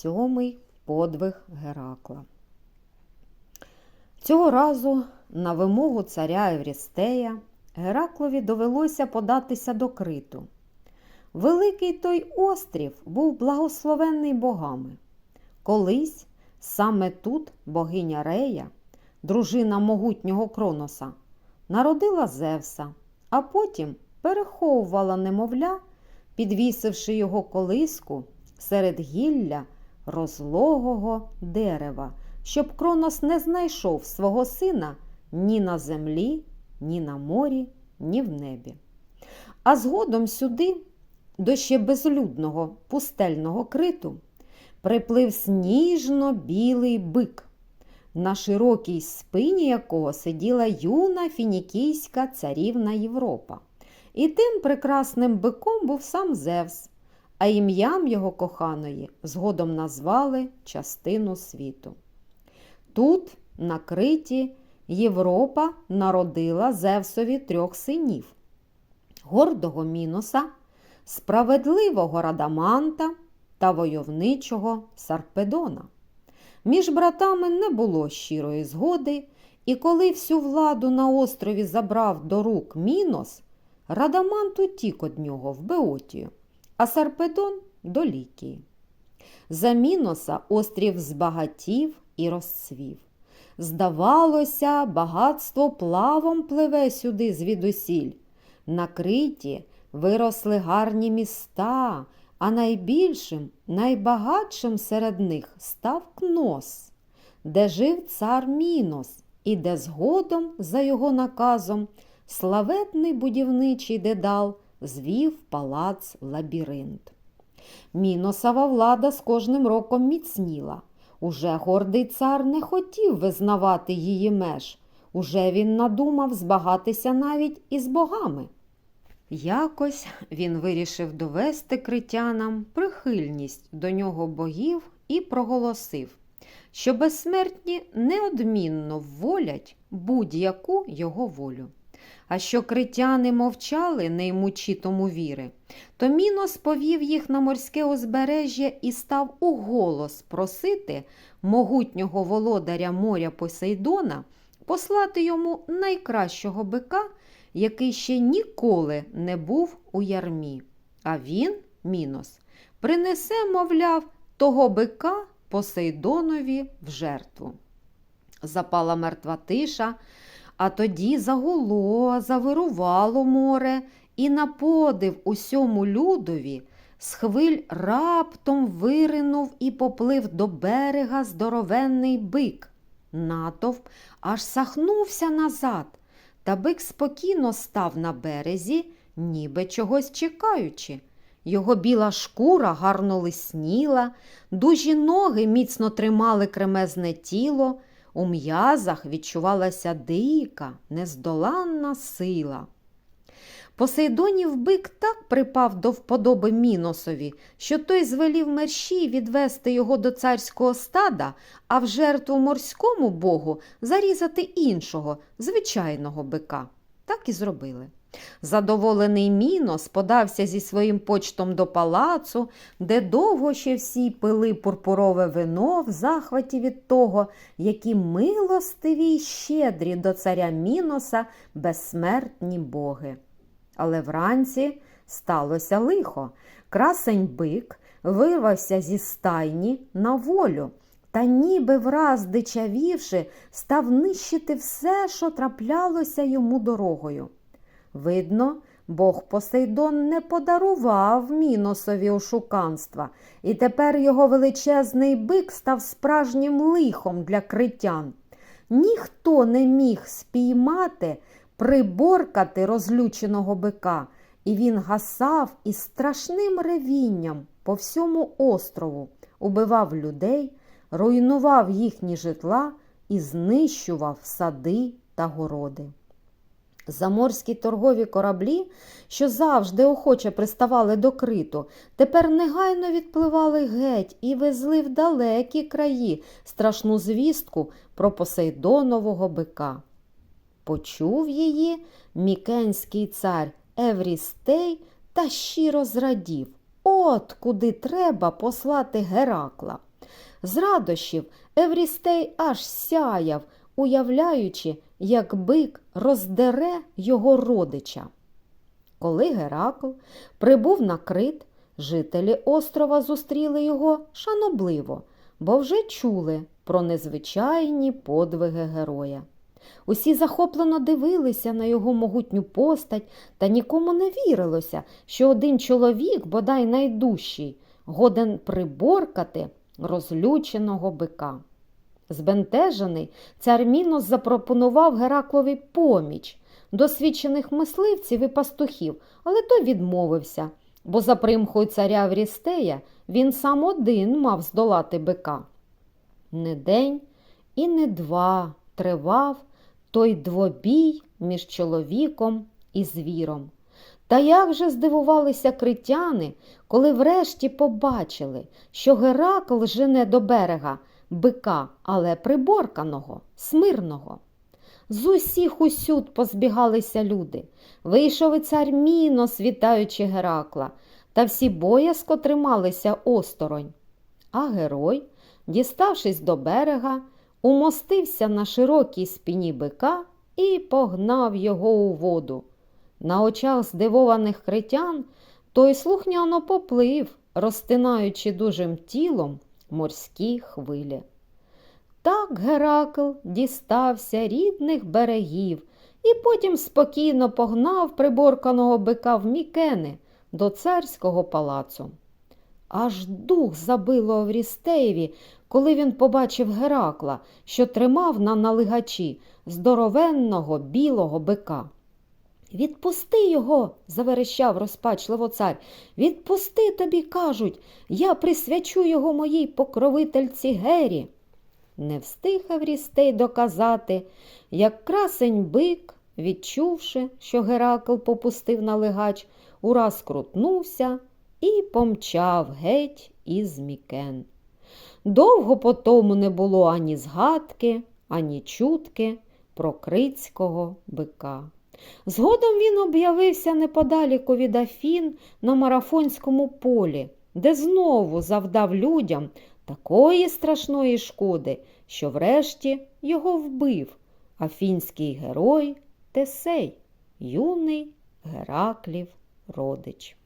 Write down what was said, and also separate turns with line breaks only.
Сьомий подвиг Геракла. Цього разу на вимогу царя Еврістея Гераклові довелося податися до криту. Великий той острів був благословенний богами. Колись саме тут богиня Рея, дружина могутнього Кроноса, народила Зевса, а потім переховувала немовля, підвісивши його колиску серед гілля розлогого дерева, щоб Кронос не знайшов свого сина ні на землі, ні на морі, ні в небі. А згодом сюди, до ще безлюдного пустельного криту, приплив сніжно-білий бик, на широкій спині якого сиділа юна фінікійська царівна Європа. І тим прекрасним биком був сам Зевс, а ім'ям його коханої згодом назвали частину світу. Тут, на Криті, Європа народила Зевсові трьох синів гордого Міноса, справедливого Радаманта та войовничого Сарпедона. Між братами не було щирої згоди, і коли всю владу на острові забрав до рук Мінос, Радамант утік од нього в Беотію, а Сарпедон до Лікії. За Міноса острів збагатів і розцвів. Здавалося, багатство плавом пливе сюди звідусіль. На Криті виросли гарні міста, а найбільшим, найбагатшим серед них став Кнос, де жив цар Мінос, і де згодом, за його наказом, славетний будівничий дедал звів палац лабіринт. Міносова влада з кожним роком міцніла. Уже гордий цар не хотів визнавати її меж. Уже він надумав збагатися навіть із богами. Якось він вирішив довести критянам прихильність до нього богів і проголосив, що безсмертні неодмінно вволять будь-яку його волю. А що критяни мовчали, не ймучи тому віри, то Мінос повів їх на морське узбережжя і став уголос просити могутнього володаря моря Посейдона послати йому найкращого бика, який ще ніколи не був у ярмі. А він, Мінос, принесе, мовляв, того бика Посейдонові в жертву. Запала мертва тиша. А тоді загуло, завирувало море, і на подив усьому людові з хвиль раптом виринув і поплив до берега здоровенний бик. Натовп аж сахнувся назад, та бик спокійно став на березі, ніби чогось чекаючи. Його біла шкура гарно лисніла, дужі ноги міцно тримали кремезне тіло. У м'язах відчувалася дика, нездоланна сила. Посейдонів бик так припав до вподоби Міносові, що той звелів мерщій відвести його до царського стада, а в жертву морському богу зарізати іншого, звичайного бика. Так і зробили. Задоволений Мінос подався зі своїм почтом до палацу, де довго ще всі пили пурпурове вино в захваті від того, які милостиві й щедрі до царя Міноса безсмертні боги. Але вранці сталося лихо. Красень бик вирвався зі стайні на волю. Та ніби враз дичавівши, став нищити все, що траплялося йому дорогою. Видно, бог Посейдон не подарував Міносові ошуканства, і тепер його величезний бик став справжнім лихом для критян. Ніхто не міг спіймати, приборкати розлюченого бика, і він гасав із страшним ревінням по всьому острову, убивав людей, руйнував їхні житла і знищував сади та городи. Заморські торгові кораблі, що завжди охоче приставали до криту, тепер негайно відпливали геть і везли в далекі краї страшну звістку про Посейдонового бика. Почув її мікенський цар Еврістей та щиро зрадів. От куди треба послати Геракла. З радощів Еврістей аж сяяв, уявляючи, як бик роздере його родича. Коли Геракл прибув на крит, жителі острова зустріли його шанобливо, бо вже чули про незвичайні подвиги героя. Усі захоплено дивилися на його могутню постать, та нікому не вірилося, що один чоловік, бодай найдужчий, годен приборкати розлюченого бика. Збентежений, цар Мінос запропонував Гераклові поміч досвідчених мисливців і пастухів, але той відмовився, бо за примхою царя Врістея він сам один мав здолати бика. Не день і не два тривав той двобій між чоловіком і звіром. Та як же здивувалися критяни, коли врешті побачили, що Геракл жене до берега бика, але приборканого, смирного. З усіх усюд позбігалися люди. Вийшов і цар Мінос, вітаючи Геракла, та всі боязко трималися осторонь. А герой, діставшись до берега, умостився на широкій спині бика і погнав його у воду. На очах здивованих критян той слухняно поплив, розтинаючи дужим тілом морські хвилі. Так Геракл дістався рідних берегів і потім спокійно погнав приборканого бика в Мікени до царського палацу. Аж дух забило Оврістеєві, коли він побачив Геракла, що тримав на налигачі здоровенного білого бика. Відпусти його, заверещав розпачливо цар. Відпусти тобі, кажуть, я присвячу його моїй покровительці Гері. Не встиг Еврістей доказати, як красень бик, відчувши, що Геракл попустив налигач, ураз крутнувся і помчав геть із Мікен. Довго по тому не було ані згадки, ані чутки про крицького бика. Згодом він об'явився неподаліку від Афін на марафонському полі, де знову завдав людям такої страшної шкоди, що врешті його вбив афінський герой Тесей, юний Гераклів родич.